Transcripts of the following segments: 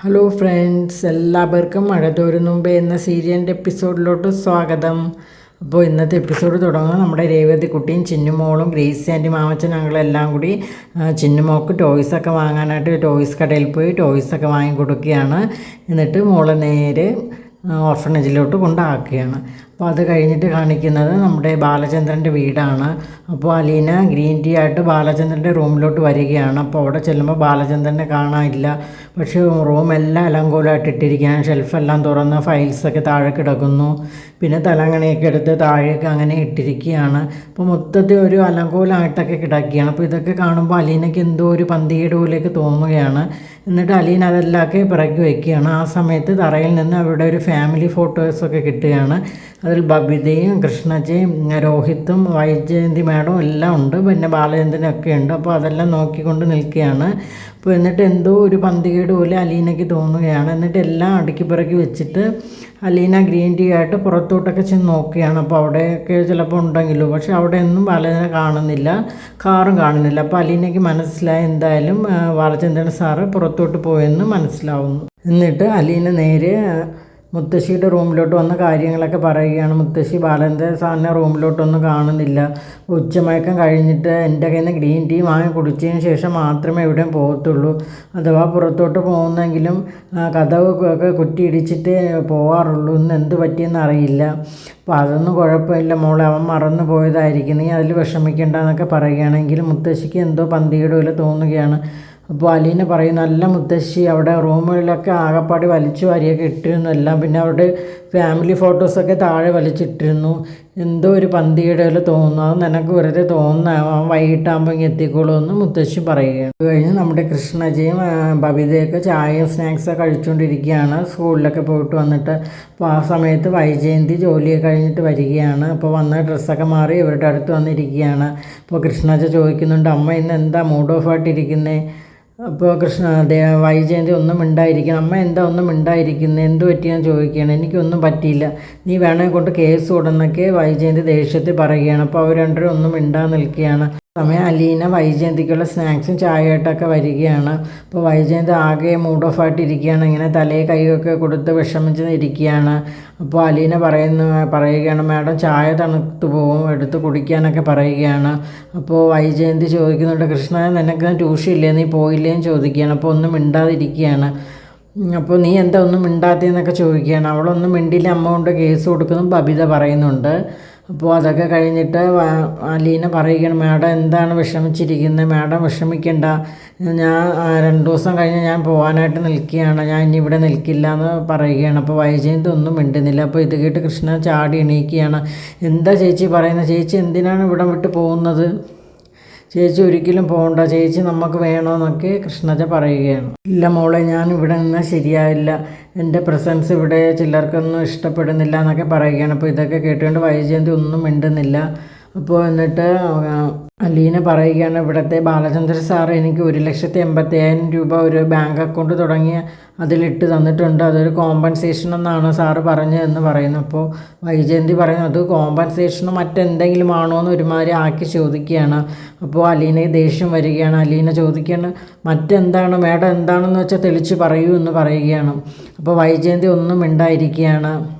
Hello friends എല്ലാവർക്കും മഴ തോരും മുമ്പേ എന്ന സീരിയലിന്റെ എപ്പിസോഡിലോട്ട് സ്വാഗതം. അപ്പോൾ ഇന്നത്തെ എപ്പിസോഡ് തുടങ്ങുന്നത് നമ്മുടെ രേവതി കുട്ടിയും ചിന്നുമോളും ഗ്രേസി ആന്റി മാമച്ചൻ ഞങ്ങളെല്ലാം കൂടി ചിന്നുമോക്ക് ടോയ്സൊക്കെ വാങ്ങാനായിട്ട് ടോയ്സ് കടയിൽ പോയി ടോയ്സൊക്കെ വാങ്ങി കൊടുക്കുകയാണ് എന്നിട്ട് മോളെ നേരെ ഓർഫണേജിലോട്ട് കൊണ്ടാക്കുകയാണ്. അപ്പോൾ അത് കഴിഞ്ഞിട്ട് കാണിക്കുന്നത് നമ്മുടെ ബാലചന്ദ്രന്റെ വീടാണ്. അപ്പോൾ അലീന ഗ്രീൻ ടീ ആയിട്ട് ബാലചന്ദ്രന്റെ റൂമിലോട്ട് വരികയാണ്. അപ്പോൾ അവിടെ ചെല്ലുമ്പോൾ ബാലചന്ദ്രനെ കാണാനില്ല. പക്ഷേ റൂമെല്ലാം അലങ്കോലമായിട്ട് ഇട്ടിരിക്കുകയാണ്. ഷെൽഫെല്ലാം തുറന്ന് ഫയൽസൊക്കെ താഴെ കിടക്കുന്നു. പിന്നെ തലങ്ങണിയൊക്കെ എടുത്ത് താഴേക്ക് അങ്ങനെ ഇട്ടിരിക്കുകയാണ്. അപ്പോൾ മൊത്തത്തിൽ ഒരു അലങ്കോലമായിട്ടൊക്കെ കിടക്കുകയാണ്. അപ്പോൾ ഇതൊക്കെ കാണുമ്പോൾ അലീനയ്ക്ക് എന്തോ ഒരു പന്തിയുടെ തോന്നുകയാണ്. എന്നിട്ട് അലീന അതെല്ലാം ഒക്കെ പിറക്കി വയ്ക്കുകയാണ്. ആ സമയത്ത് തറയിൽ നിന്ന് അവിടെ ഒരു ഫാമിലി ഫോട്ടോസൊക്കെ കിട്ടുകയാണ്. അതിൽ ബബിതയും കൃഷ്ണജയും രോഹിത്തും വൈജയന്തി മാഡം എല്ലാം ഉണ്ട്. പിന്നെ ബാലചന്ദ്രനൊക്കെ ഉണ്ട്. അപ്പോൾ അതെല്ലാം നോക്കിക്കൊണ്ട് നിൽക്കുകയാണ്. അപ്പോൾ എന്നിട്ട് എന്തോ ഒരു പന്തികേട് പോലെ അലീനയ്ക്ക് തോന്നുകയാണ്. എന്നിട്ട് എല്ലാം അടുക്കി പിറക്കി വെച്ചിട്ട് അലീന ഗ്രീൻ ടീ ആയിട്ട് പുറത്തോട്ടൊക്കെ ചെന്ന് നോക്കുകയാണ്. അപ്പോൾ അവിടെയൊക്കെ ചിലപ്പോൾ ഉണ്ടെങ്കിലോ. പക്ഷേ അവിടെ ഒന്നും ബാലചന്ദ്രനെ കാണുന്നില്ല. കാറും കാണുന്നില്ല. അപ്പോൾ അലീനയ്ക്ക് മനസ്സിലായി എന്തായാലും ബാലചന്ദ്രൻ സാറ് പുറത്തോട്ട് പോയെന്ന് മനസ്സിലാവുന്നു. എന്നിട്ട് അലീന നേരെ മുത്തശ്ശിയുടെ റൂമിലോട്ട് വന്ന കാര്യങ്ങളൊക്കെ പറയുകയാണ്. മുത്തശ്ശി ബാലന്റെ സാറിനെ റൂമിലോട്ടൊന്നും കാണുന്നില്ല. ഉച്ചമയക്കം കഴിഞ്ഞിട്ട് എന്റെ കയ്യിൽ നിന്ന് ഗ്രീൻ ടീ വാങ്ങി കുടിച്ചതിന് ശേഷം മാത്രമേ എവിടെയും പോകത്തുള്ളൂ. അഥവാ പുറത്തോട്ട് പോകുന്നെങ്കിലും കഥവ് ഒക്കെ കുറ്റിയിടിച്ചിട്ട് പോകാറുള്ളൂ. ഇന്ന് എന്ത് പറ്റിയെന്ന് അറിയില്ല. അപ്പോൾ അതൊന്നും കുഴപ്പമില്ല. മോളെ അവൻ മറന്നു പോയതായിരിക്കും. നീ അതിൽ വിഷമിക്കേണ്ട എന്നൊക്കെ പറയുകയാണെങ്കിൽ മുത്തശ്ശിക്ക് എന്തോ പന്തിയുടെ തോന്നുകയാണ്. അപ്പോൾ അലീന പറയും നല്ല മുത്തശ്ശി അവിടെ റൂമുകളിലൊക്കെ ആകപ്പാടി വലിച്ചു വാരിയൊക്കെ ഇട്ടിരുന്നു. എല്ലാം പിന്നെ അവിടെ ഫാമിലി ഫോട്ടോസൊക്കെ താഴെ വലിച്ചിട്ടിരുന്നു. എന്തോ ഒരു പന്തിയുടെ പോലെ തോന്നുന്നു. അത് നിനക്ക് വെറുതെ തോന്നുന്ന? വൈകിട്ടാകുമ്പോൾ ഇങ്ങനെ എത്തിക്കോളൂ എന്ന് മുത്തശ്ശി പറയുകയാണ്. അത് കഴിഞ്ഞ് നമ്മുടെ കൃഷ്ണജയും ബബിതയൊക്കെ ചായയും സ്നാക്സൊക്കെ കഴിച്ചുകൊണ്ടിരിക്കുകയാണ് സ്കൂളിലൊക്കെ പോയിട്ട് വന്നിട്ട് അപ്പോൾ ആ സമയത്ത് വൈജയന്തി ജോലിയൊക്കെ കഴിഞ്ഞിട്ട് വരികയാണ്. അപ്പോൾ വന്ന ഡ്രസ്സൊക്കെ മാറി ഇവരുടെ അടുത്ത് വന്നിരിക്കുകയാണ്. അപ്പോൾ കൃഷ്ണജ ചോദിക്കുന്നുണ്ട് അമ്മ ഇന്ന് എന്താ മൂഡ് ഓഫ് ആയിട്ടിരിക്കുന്നേ? അപ്പോൾ കൃഷ്ണ വൈജയന്തി ഒന്നും മിണ്ടായിരിക്കണം. അമ്മ എന്താ ഒന്നും മിണ്ടായിരിക്കുന്നത് എന്ത് പറ്റിയെന്ന് ചോദിക്കുകയാണ്. എനിക്കൊന്നും പറ്റിയില്ല. നീ വേണമെങ്കിൽ കൊണ്ട് കേസ് കൊടുന്നൊക്കെ വൈജയന്തി ദേഷ്യത്തിൽ പറയുകയാണ്. അപ്പോൾ അവർ രണ്ടുപേരും ഒന്നും മിണ്ടാ നിൽക്കുകയാണ്. സമയം അലീന വൈജയന്തിക്കുള്ള സ്നാക്സും ചായയായിട്ടൊക്കെ വരികയാണ്. അപ്പോൾ വൈജയന്തി ആകെ മൂഡ് ഓഫ് ആയിട്ട് ഇരിക്കുകയാണ് ഇങ്ങനെ തലയെ കൈയൊക്കെ കൊടുത്ത് വിഷമിച്ച് ഇരിക്കുകയാണ് അപ്പോൾ അലീന പറയുന്നു പറയുകയാണ് മാഡം ചായ തണുത്തു പോകും എടുത്ത് കുടിക്കാനൊക്കെ പറയുകയാണ്. അപ്പോൾ വൈജയന്തി ചോദിക്കുന്നുണ്ട് കൃഷ്ണ നിനക്ക് ട്യൂഷൻ ഇല്ലേ? നീ പോയില്ലേ? എന്ന് ചോദിക്കുകയാണ്. അപ്പോൾ ഒന്നും മിണ്ടാതിരിക്കുകയാണ്. അപ്പോൾ നീ എന്താ ഒന്നും മിണ്ടാത്തതെന്നൊക്കെ ചോദിക്കുകയാണ്. അവളൊന്നും മിണ്ടിയില്ല അമ്മ കൊണ്ട് കേസ് കൊടുക്കുന്നു. ബബിത പറയുന്നുണ്ട് അപ്പോൾ അതൊക്കെ കഴിഞ്ഞിട്ട് അലീന പറയുകയാണ് മാഡം എന്താണ് വിഷമിച്ചിരിക്കുന്നത് മാഡം വിഷമിക്കണ്ട. ഞാൻ രണ്ട് ദിവസം കഴിഞ്ഞ് ഞാൻ പോകാനായിട്ട് നിൽക്കുകയാണ്. ഞാൻ ഇനി ഇവിടെ നിൽക്കില്ല എന്ന് പറയുകയാണ്. അപ്പോൾ വൈജയന്തി ഒന്നും മിണ്ടുന്നില്ല. അപ്പോൾ ഇത് കേട്ട് കൃഷ്ണ ചാടി എണീക്കുകയാണ്. എന്താ ചേച്ചി പറയുന്നത് ചേച്ചി എന്തിനാണ് ഇവിടെ വിട്ട് പോകുന്നത്? ചേച്ചി ഒരിക്കലും പോകണ്ട ചേച്ചി നമുക്ക് വേണമെന്നൊക്കെ കൃഷ്ണജ പറയുകയാണ്. ഇല്ല മോളെ ഞാൻ ഇവിടെ നിന്ന് ശരിയാവില്ല എന്റെ പ്രസൻസ് ഇവിടെ ചിലർക്കൊന്നും ഇഷ്ടപ്പെടുന്നില്ല എന്നൊക്കെ പറയുകയാണ്. അപ്പോൾ ഇതൊക്കെ കേട്ടുകൊണ്ട് വൈജയന്തി ഒന്നും മിണ്ടുന്നില്ല. അപ്പോൾ എന്നിട്ട് അലീന പറയുകയാണ് ഇവിടുത്തെ ബാലചന്ദ്ര സാർ എനിക്ക് ഒരു ലക്ഷത്തി എൺപത്തി അയ്യായിരം രൂപ ഒരു ബാങ്ക് അക്കൗണ്ട് തുടങ്ങി അതിലിട്ട് തന്നിട്ടുണ്ട്. അതൊരു കോമ്പൻസേഷൻ എന്നാണ് സാറ് പറഞ്ഞതെന്ന് പറയുന്നു. അപ്പോൾ വൈജയന്തി പറയുന്നു അത് കോമ്പൻസേഷനോ മറ്റെന്തെങ്കിലും ആണോ എന്ന് ഒരുമാതിരി ആക്കി ചോദിക്കുകയാണ്. അപ്പോൾ അലീന ദേഷ്യം വരികയാണ്. അലീന ചോദിക്കുകയാണ് മറ്റെന്താണ്? മേഡം എന്താണെന്ന് വെച്ചാൽ തെളിച്ച് പറയൂ എന്ന് പറയുകയാണ്. അപ്പോൾ വൈജയന്തി ഒന്നും മിണ്ടായിരിക്കുകയാണ്.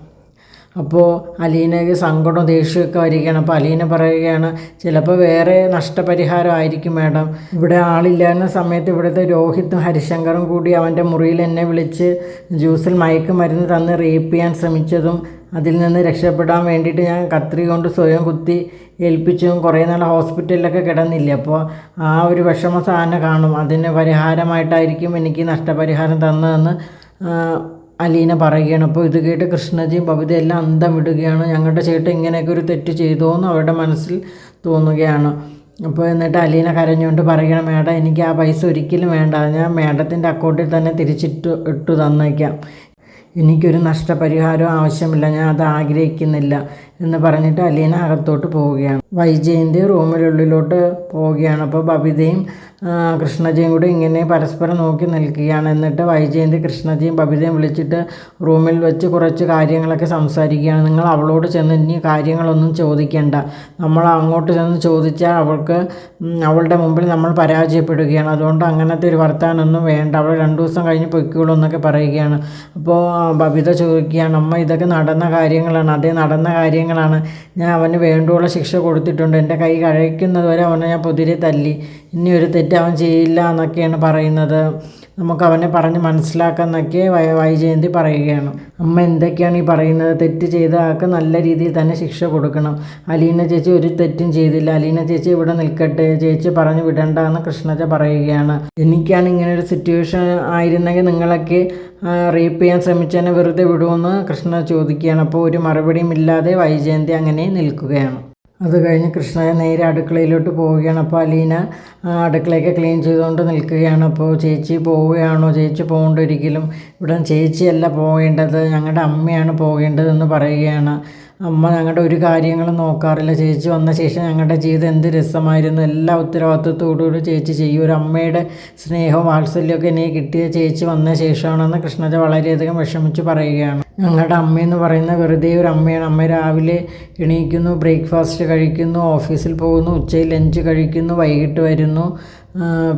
അപ്പോൾ അലീനയ്ക്ക് സങ്കടം ദേഷ്യമൊക്കെ വരികയാണ്. അപ്പോൾ അലീന പറയുകയാണ് ചിലപ്പോൾ വേറെ നഷ്ടപരിഹാരം ആയിരിക്കും മാഡം. ഇവിടെ ആളില്ലായിരുന്ന സമയത്ത് ഇവിടുത്തെ രോഹിത്തും ഹരിശങ്കറും കൂടി അവന്റെ മുറിയിൽ എന്നെ വിളിച്ച് ജ്യൂസിൽ മയക്കുമരുന്ന് തന്ന് റേപ്പ് ചെയ്യാൻ ശ്രമിച്ചതും അതിൽ നിന്ന് രക്ഷപ്പെടാൻ വേണ്ടിയിട്ട് ഞാൻ കത്രി കൊണ്ട് സ്വയം കുത്തി ഏൽപ്പിച്ചും കുറേ നാൾ ഹോസ്പിറ്റലിലൊക്കെ കിടന്നില്ല. അപ്പോൾ ആ ഒരു വിഷമ സാധനം കാണും. അതിന് പരിഹാരമായിട്ടായിരിക്കും എനിക്ക് നഷ്ടപരിഹാരം തന്നതെന്ന് അലീന പറയുകയാണ് അപ്പോൾ ഇത് കേട്ട് കൃഷ്ണജിയും ബബിത എല്ലാം അന്തം ഇടുകയാണ് ഞങ്ങളുടെ ചേട്ടൻ ഇങ്ങനെയൊക്കെ ഒരു തെറ്റ് ചെയ്തോ എന്ന് അവരുടെ മനസ്സിൽ തോന്നുകയാണ്. അപ്പോൾ എന്നിട്ട് അലീന കരഞ്ഞുകൊണ്ട് പറയണം മേഡം എനിക്ക് ആ പൈസ ഒരിക്കലും വേണ്ട. ഞാൻ മേഡത്തിന്റെ അക്കൗണ്ടിൽ തന്നെ തിരിച്ചിട്ട് ഇട്ടു തന്നേക്കാം. എനിക്കൊരു നഷ്ടപരിഹാരം ആവശ്യമില്ല. ഞാൻ അത് ആഗ്രഹിക്കുന്നില്ല. എന്ന് പറഞ്ഞിട്ട് അലീന അകത്തോട്ട് പോവുകയാണ്. വൈജയന്തി റൂമിനുള്ളിലോട്ട് പോവുകയാണ്. അപ്പോൾ ബബിതയും കൃഷ്ണജയും കൂടി ഇങ്ങനെ പരസ്പരം നോക്കി നിൽക്കുകയാണ്. എന്നിട്ട് വൈജയന്തി കൃഷ്ണജയും ബബിതയും വിളിച്ചിട്ട് റൂമിൽ വെച്ച് കുറച്ച് കാര്യങ്ങളൊക്കെ സംസാരിക്കുകയാണ്. നിങ്ങൾ അവളോട് ചെന്ന് ഇനി കാര്യങ്ങളൊന്നും ചോദിക്കേണ്ട. നമ്മൾ അങ്ങോട്ട് ചെന്ന് ചോദിച്ചാൽ അവൾക്ക് അവളുടെ മുമ്പിൽ നമ്മൾ പരാജയപ്പെടുകയാണ്. അതുകൊണ്ട് അങ്ങനത്തെ ഒരു വർത്താനൊന്നും വേണ്ട. അവൾ രണ്ടു ദിവസം കഴിഞ്ഞ് പൊയ്ക്കോളൂ എന്നൊക്കെ പറയുകയാണ്. അപ്പോൾ ബബിത ചോദിക്കുകയാണ് അമ്മ ഇതൊക്കെ നടന്ന കാര്യങ്ങളാണ്. അതേ നടന്ന കാര്യങ്ങളാണ്. ഞാൻ അവന് വേണ്ടുള്ള ശിക്ഷ കൊടുത്തിട്ടുണ്ട്. എന്റെ കൈ കഴിക്കുന്നത് വരെ അവനെ ഞാൻ പൊതിരെ തല്ലി. ഇനി ഒരു തെറ്റ് അവൻ ചെയ്യില്ല എന്നൊക്കെയാണ് പറയുന്നത്. നമുക്ക് അവനെ പറഞ്ഞ് മനസ്സിലാക്കാമെന്നൊക്കെ വൈജയന്തി പറയുകയാണ്. അമ്മ എന്തൊക്കെയാണ് ഈ പറയുന്നത്? തെറ്റ് ചെയ്ത ആൾക്ക് നല്ല രീതിയിൽ തന്നെ ശിക്ഷ കൊടുക്കണം. അലീന ചേച്ചി ഒരു തെറ്റും ചെയ്തില്ല. അലീന ചേച്ചി ഇവിടെ നിൽക്കട്ടെ. ചേച്ചി പറഞ്ഞു വിടണ്ട എന്ന് കൃഷ്ണജ പറയുകയാണ്. എനിക്കാണ് ഇങ്ങനെ ഒരു സിറ്റുവേഷൻ ആയിരുന്നെങ്കിൽ നിങ്ങളൊക്കെ റേപ്പ് ചെയ്യാൻ ശ്രമിച്ചതിനെ വെറുതെ വിടുമെന്ന് കൃഷ്ണ ചോദിക്കുകയാണ്. അപ്പോൾ ഒരു മറുപടിയും ഇല്ലാതെ വൈജയന്തി അങ്ങനെ നിൽക്കുകയാണ്. അത് കഴിഞ്ഞ് കൃഷ്ണ നേരെ അടുക്കളയിലോട്ട് പോവുകയാണ്. അപ്പോൾ അലീന അടുക്കളയൊക്കെ ക്ലീൻ ചെയ്തുകൊണ്ട് നിൽക്കുകയാണ്. അപ്പോൾ ചേച്ചി പോവുകയാണോ? ചേച്ചി പോകേണ്ട ഒരിക്കലും ഇവിടെ ചേച്ചിയല്ല പോകേണ്ടത് ഞങ്ങളുടെ അമ്മയാണ് പോകേണ്ടതെന്ന് പറയുകയാണ്. അമ്മ ഞങ്ങളുടെ ഒരു കാര്യങ്ങളും നോക്കാറില്ല. ചേച്ചി വന്ന ശേഷം ഞങ്ങളുടെ ജീവിതം എന്ത് രസമായിരുന്നു. എല്ലാ ഉത്തരവാദിത്വത്തോടുകൂടി ചേച്ചി ചെയ്യും. ഒരു അമ്മയുടെ സ്നേഹവും വാത്സല്യമൊക്കെ എനിക്ക് കിട്ടിയ ചേച്ചി വന്ന ശേഷമാണെന്ന് കൃഷ്ണജ വളരെയധികം വിഷമിച്ച് പറയുകയാണ്. ഞങ്ങളുടെ അമ്മയെന്ന് പറയുന്ന വെറുതെ ഒരു അമ്മയാണ്. അമ്മ രാവിലെ എണീക്കുന്നു ബ്രേക്ക്ഫാസ്റ്റ് കഴിക്കുന്നു ഓഫീസിൽ പോകുന്നു ഉച്ചയിൽ ലഞ്ച് കഴിക്കുന്നു വൈകിട്ട് വരുന്നു.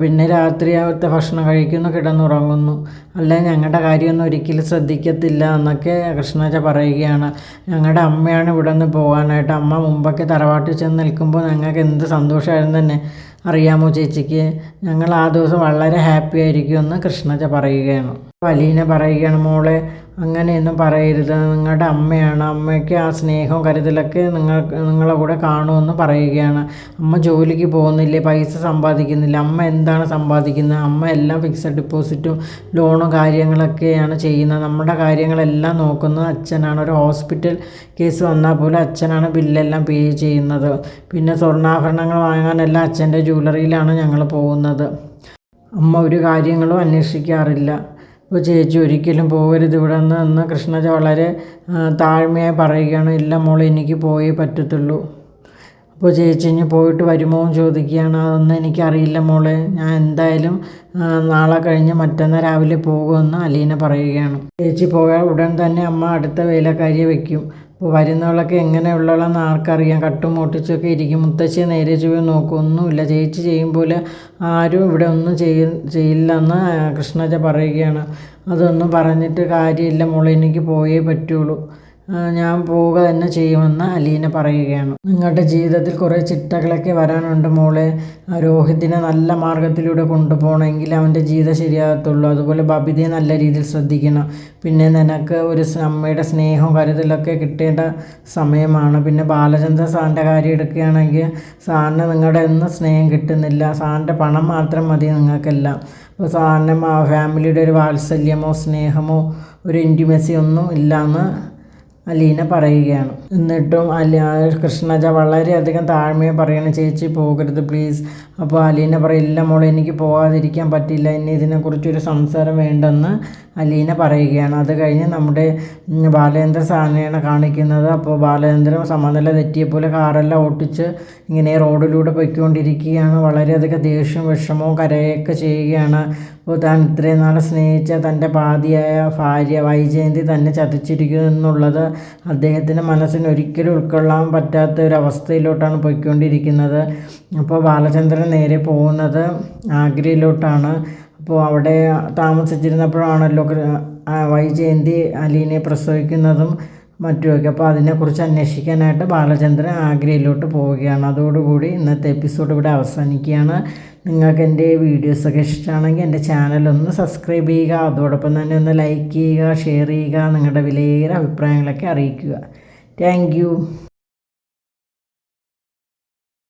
പിന്നെ രാത്രി രാത്രിയാവത്തെ ഭക്ഷണം കഴിക്കുന്നു കിടന്നുറങ്ങുന്നു. അല്ലെ ഞങ്ങളുടെ കാര്യമൊന്നും ഒരിക്കലും ശ്രദ്ധിക്കത്തില്ല എന്നൊക്കെ കൃഷ്ണച്ച പറയുകയാണ്. ഞങ്ങളുടെ അമ്മയാണ് ഇവിടെ നിന്ന് പോകാനായിട്ട്. അമ്മ മുമ്പൊക്കെ തറവാട്ടിൽ ചെന്ന് നിൽക്കുമ്പോൾ ഞങ്ങൾക്ക് എന്ത് സന്തോഷമായിരുന്നു തന്നെ. അറിയാമോ ചേച്ചിക്ക്? ഞങ്ങൾ ആ ദിവസം വളരെ ഹാപ്പി ആയിരിക്കും എന്ന് കൃഷ്ണജ പറയുകയാണ്. വലീന പറയുകയാണ് മോളെ അങ്ങനെയൊന്നും പറയരുത്. നിങ്ങളുടെ അമ്മയാണ്. അമ്മയ്ക്ക് ആ സ്നേഹവും കരുതലൊക്കെ നിങ്ങൾ നിങ്ങളെ കൂടെ കാണുമെന്ന് പറയുകയാണ്. അമ്മ ജോലിക്ക് പോകുന്നില്ലേ? പൈസ സമ്പാദിക്കുന്നില്ല? അമ്മ എന്താണ് സമ്പാദിക്കുന്നത്? അമ്മ എല്ലാം ഫിക്സഡ് ഡിപ്പോസിറ്റും ലോണും കാര്യങ്ങളൊക്കെയാണ് ചെയ്യുന്നത്. നമ്മുടെ കാര്യങ്ങളെല്ലാം നോക്കുന്നത് അച്ഛനാണ്. ഒരു ഹോസ്പിറ്റൽ കേസ് വന്നാൽ പോലും അച്ഛനാണ് ബില്ലെല്ലാം പേ ചെയ്യുന്നത്. പിന്നെ സ്വർണാഭരണങ്ങൾ വാങ്ങാനെല്ലാം അച്ഛന്റെ ജ്വല്ലറിയിലാണ് ഞങ്ങൾ പോകുന്നത്. അമ്മ ഒരു കാര്യങ്ങളും അന്വേഷിക്കാറില്ല. ഇപ്പോൾ ചേച്ചി ഒരിക്കലും പോകരുത് ഇവിടെ നിന്ന് കൃഷ്ണജ വളരെ താഴ്മയായി പറയുകയാണ്. ഇല്ല മോളെ എനിക്ക് പോയേ പറ്റത്തുള്ളൂ. അപ്പോൾ ചേച്ചി ഇനി പോയിട്ട് വരുമോ എന്ന് ചോദിക്കുകയാണ്. അതൊന്നും എനിക്കറിയില്ല മോളെ. ഞാൻ എന്തായാലും നാളെ കഴിഞ്ഞ് മറ്റന്നാൾ രാവിലെ പോകുമെന്ന് അലീന പറയുകയാണ്. ചേച്ചി പോയാൽ ഉടൻ തന്നെ അമ്മ അടുത്ത വേലക്കാരിയെ വെക്കും. അപ്പോൾ വരുന്നവളൊക്കെ എങ്ങനെയുള്ളവളെന്ന് ആർക്കറിയാം. കട്ടും മോട്ടിച്ചൊക്കെ ഇരിക്കും. മുത്തശ്ശി നേരെ ചൊവ്വേ നോക്കും. ഒന്നുമില്ല. ചേച്ചി ചെയ്യും പോലെ ആരും ഇവിടെ ഒന്നും ചെയ്യ ചെയ്യില്ലെന്ന് കൃഷ്ണജ പറയുകയാണ്. അതൊന്നും പറഞ്ഞിട്ട് കാര്യമില്ല മോളെ. എനിക്ക് പോയേ പറ്റുള്ളൂ. ഞാൻ പോവുക തന്നെ ചെയ്യുമെന്ന് അലീന പറയുകയാണ്. നിങ്ങളുടെ ജീവിതത്തിൽ കുറേ ചിട്ടകളൊക്കെ വരാനുണ്ട് മോളെ. രോഹിത്തിനെ നല്ല മാർഗത്തിലൂടെ കൊണ്ടുപോകണമെങ്കിൽ അവന്റെ ജീവിതം ശരിയാകത്തുള്ളൂ. അതുപോലെ ബബിതയെ നല്ല രീതിയിൽ ശ്രദ്ധിക്കണം. പിന്നെ നിനക്ക് ഒരു അമ്മയുടെ സ്നേഹവും കരുതലൊക്കെ കിട്ടേണ്ട സമയമാണ്. പിന്നെ ബാലചന്ദ്ര സാറിന്റെ കാര്യം എടുക്കുകയാണെങ്കിൽ സാറിന് നിങ്ങളുടെ ഒന്നും സ്നേഹം കിട്ടുന്നില്ല. സാറിന്റെ പണം മാത്രം മതി നിങ്ങൾക്കെല്ലാം. അപ്പോൾ സാറിന്റെ ഫാമിലിയുടെ ഒരു വാത്സല്യമോ സ്നേഹമോ ഒരു ഇന്റിമസി ഒന്നും ഇല്ലയെന്ന് അലീന പറയുകയാണ്. എന്നിട്ടും അലി കൃഷ്ണജ വളരെയധികം താഴ്മയെ പറയണം ചേച്ചി പോകരുത് പ്ലീസ് അപ്പോൾ അലീന പറയില്ല മോളെ എനിക്ക് പോകാതിരിക്കാൻ പറ്റില്ല ഇനി ഇതിനെക്കുറിച്ചൊരു സംസാരം വേണ്ടെന്ന് അലീന പറയുകയാണ്. അത് കഴിഞ്ഞ് നമ്മുടെ ബാലേന്ദ്ര സാധനയാണ് കാണിക്കുന്നത്. അപ്പോൾ ബാലേന്ദ്രൻ സമനില തെറ്റിയ പോലെ കാറെല്ലാം ഓട്ടിച്ച് ഇങ്ങനെ റോഡിലൂടെ പൊയ്ക്കൊണ്ടിരിക്കുകയാണ്. വളരെയധികം ദേഷ്യവും വിഷമവും കരയൊക്കെ ചെയ്യുകയാണ്. അപ്പോൾ താൻ ഇത്രയും നാൾ സ്നേഹിച്ച തന്റെ പാതിയായ ഭാര്യ വൈജയന്തി തന്നെ ചതിച്ചിരിക്കുന്നു എന്നുള്ളത് അദ്ദേഹത്തിന്റെ മനസ്സിന് ഒരിക്കലും ഉൾക്കൊള്ളാൻ പറ്റാത്ത ഒരു അവസ്ഥയിലോട്ടാണ് പോയിക്കൊണ്ടിരിക്കുന്നത്. അപ്പോൾ ബാലചന്ദ്രൻ നേരെ പോകുന്നത് ആഗ്രയിലോട്ടാണ്. അപ്പോൾ അവിടെ താമസിച്ചിരുന്നപ്പോഴാണല്ലോ വൈജയന്തി അലീനെ പ്രസവിക്കുന്നതും മറ്റുമൊക്കെ. അപ്പോൾ അതിനെക്കുറിച്ച് അന്വേഷിക്കാനായിട്ട് ബാലചന്ദ്രൻ ആഗ്രയിലോട്ട് പോവുകയാണ്. അതോടുകൂടി ഇന്നത്തെ എപ്പിസോഡ് ഇവിടെ അവസാനിക്കുകയാണ്. നിങ്ങൾക്ക് എന്റെ വീഡിയോസൊക്കെ ഇഷ്ടമാണെങ്കിൽ എന്റെ ചാനൽ ഒന്ന് സബ്സ്ക്രൈബ് ചെയ്യുക. അതോടൊപ്പം തന്നെ ഒന്ന് ലൈക്ക് ചെയ്യുക ഷെയർ ചെയ്യുക നിങ്ങളുടെ വിലയേറെ അഭിപ്രായങ്ങളൊക്കെ അറിയിക്കുക. താങ്ക്